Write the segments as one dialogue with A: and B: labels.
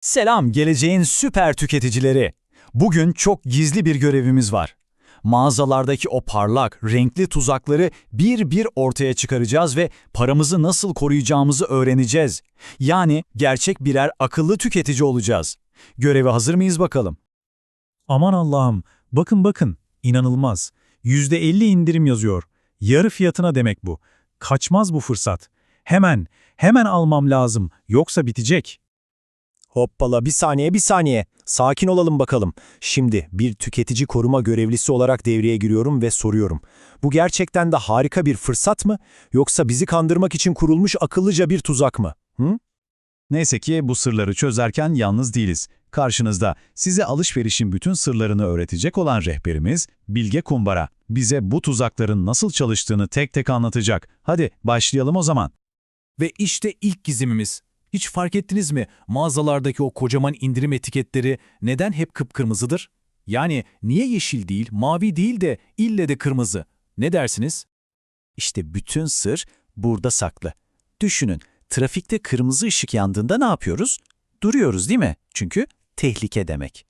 A: Selam geleceğin süper tüketicileri. Bugün çok gizli bir görevimiz var. Mağazalardaki o parlak, renkli tuzakları bir bir ortaya çıkaracağız ve paramızı nasıl koruyacağımızı öğreneceğiz. Yani gerçek birer akıllı tüketici olacağız. Göreve hazır mıyız bakalım?
B: Aman Allah'ım, bakın bakın, inanılmaz. %50 indirim yazıyor. Yarı fiyatına demek bu. Kaçmaz bu fırsat. Hemen, hemen almam lazım, yoksa bitecek.
C: Hoppala bir saniye bir saniye. Sakin olalım bakalım. Şimdi bir tüketici koruma görevlisi olarak devreye giriyorum ve soruyorum. Bu gerçekten de harika bir fırsat mı yoksa bizi kandırmak için kurulmuş akıllıca bir tuzak mı? Hı?
D: Neyse ki bu sırları çözerken yalnız değiliz. Karşınızda size alışverişin bütün sırlarını öğretecek olan rehberimiz Bilge Kumbara. Bize bu tuzakların nasıl çalıştığını tek tek anlatacak. Hadi başlayalım o zaman.
E: Ve işte ilk gizemimiz. Hiç fark ettiniz mi mağazalardaki o kocaman indirim etiketleri neden hep kıpkırmızıdır? Yani niye yeşil değil, mavi değil de ille de kırmızı? Ne dersiniz?
A: İşte bütün sır burada saklı. Düşünün, trafikte kırmızı ışık yandığında ne yapıyoruz? Duruyoruz değil mi? Çünkü tehlike demek.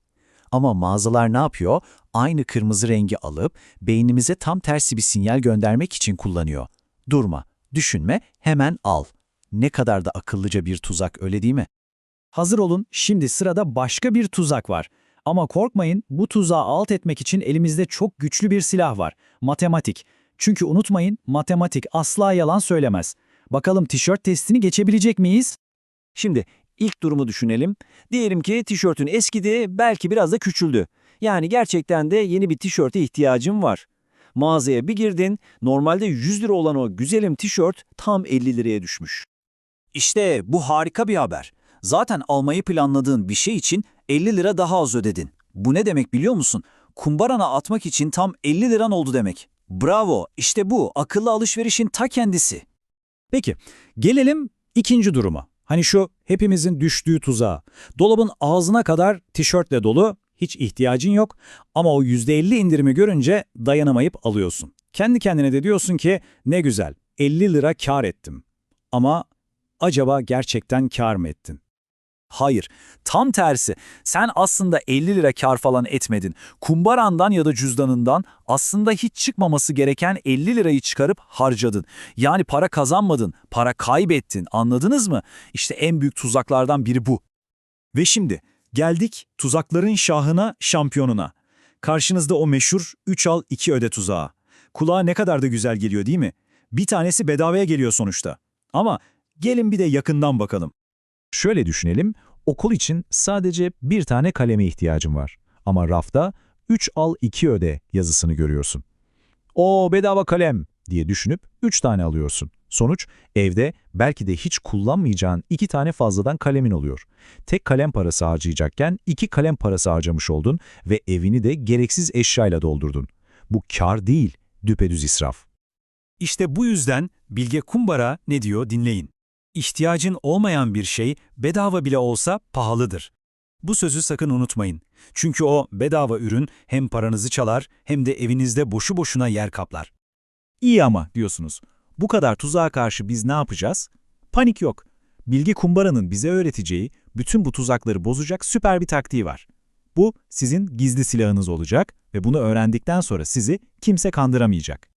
A: Ama mağazalar ne yapıyor? Aynı kırmızı rengi alıp beynimize tam tersi bir sinyal göndermek için kullanıyor. Durma, düşünme, hemen al. Ne kadar da akıllıca bir tuzak öyle değil mi?
F: Hazır olun, şimdi sırada başka bir tuzak var. Ama korkmayın, bu tuzağı alt etmek için elimizde çok güçlü bir silah var. Matematik. Çünkü unutmayın, matematik asla yalan söylemez. Bakalım tişört testini geçebilecek miyiz?
G: Şimdi ilk durumu düşünelim. Diyelim ki tişörtün eskidi, belki biraz da küçüldü. Yani gerçekten de yeni bir tişörte ihtiyacım var. Mağazaya bir girdin, normalde 100 lira olan o güzelim tişört tam 50 liraya düşmüş. İşte bu harika bir haber. Zaten almayı planladığın bir şey için 50 lira daha az ödedin. Bu ne demek biliyor musun? Kumbarana atmak için tam 50 liran oldu demek. Bravo, işte bu akıllı alışverişin ta kendisi.
F: Peki, gelelim ikinci duruma. Hani şu hepimizin düştüğü tuzağa. Dolabın ağzına kadar tişörtle dolu, hiç ihtiyacın yok ama o %50 indirimi görünce dayanamayıp alıyorsun. Kendi kendine de diyorsun ki ne güzel 50 lira kar ettim. Ama acaba gerçekten kar mı ettin?
G: Hayır, tam tersi. Sen aslında 50 lira kar falan etmedin. Kumbarandan ya da cüzdanından aslında hiç çıkmaması gereken 50 lirayı çıkarıp harcadın. Yani para kazanmadın, para kaybettin. Anladınız mı? İşte en büyük tuzaklardan biri bu.
B: Ve şimdi geldik tuzakların şahına, şampiyonuna. Karşınızda o meşhur 3 al 2 öde tuzağı. Kulağa ne kadar da güzel geliyor değil mi? Bir tanesi bedavaya geliyor sonuçta. Ama gelin bir de yakından bakalım. Şöyle düşünelim, okul için sadece bir tane kaleme ihtiyacın var. Ama rafta 3 al 2 öde yazısını görüyorsun. O bedava kalem diye düşünüp 3 tane alıyorsun. Sonuç evde belki de hiç kullanmayacağın 2 tane fazladan kalemin oluyor. Tek kalem parası harcayacakken 2 kalem parası harcamış oldun ve evini de gereksiz eşyayla doldurdun. Bu kar değil, düpedüz israf.
E: İşte bu yüzden Bilge Kumbara ne diyor dinleyin. İhtiyacın olmayan bir şey bedava bile olsa pahalıdır. Bu sözü sakın unutmayın. Çünkü o bedava ürün hem paranızı çalar hem de evinizde boşu boşuna yer kaplar.
B: İyi ama diyorsunuz. Bu kadar tuzağa karşı biz ne yapacağız? Panik yok. Bilgi Kumbara'nın bize öğreteceği bütün bu tuzakları bozacak süper bir taktiği var. Bu sizin gizli silahınız olacak ve bunu öğrendikten sonra sizi kimse kandıramayacak.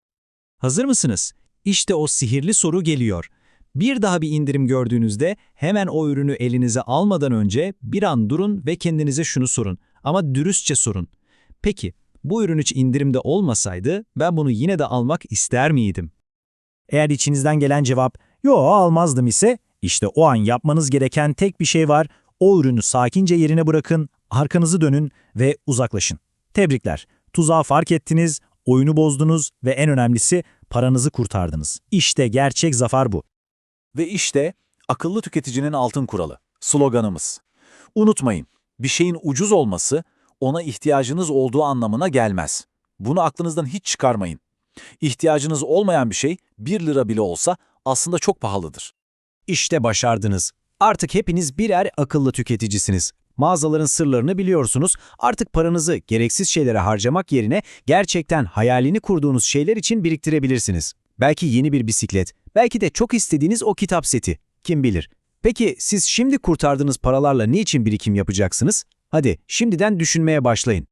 B: Hazır mısınız? İşte o sihirli soru geliyor. Bir daha bir indirim gördüğünüzde hemen o ürünü elinize almadan önce bir an durun ve kendinize şunu sorun. Ama dürüstçe sorun. Peki, bu ürün hiç indirimde olmasaydı ben bunu yine de almak ister miydim?
F: Eğer içinizden gelen cevap yo almazdım ise işte o an yapmanız gereken tek bir şey var. O ürünü sakince yerine bırakın, arkanızı dönün ve uzaklaşın. Tebrikler. Tuzağı fark ettiniz, oyunu bozdunuz ve en önemlisi paranızı kurtardınız. İşte gerçek zafer bu.
G: Ve işte akıllı tüketicinin altın kuralı, sloganımız. Unutmayın, bir şeyin ucuz olması ona ihtiyacınız olduğu anlamına gelmez. Bunu aklınızdan hiç çıkarmayın. İhtiyacınız olmayan bir şey 1 lira bile olsa aslında çok pahalıdır.
F: İşte başardınız. Artık hepiniz birer akıllı tüketicisiniz. Mağazaların sırlarını biliyorsunuz. Artık paranızı gereksiz şeylere harcamak yerine gerçekten hayalini kurduğunuz şeyler için biriktirebilirsiniz. Belki yeni bir bisiklet, belki de çok istediğiniz o kitap seti. Kim bilir.
C: Peki siz şimdi kurtardığınız paralarla niçin birikim yapacaksınız? Hadi şimdiden düşünmeye başlayın.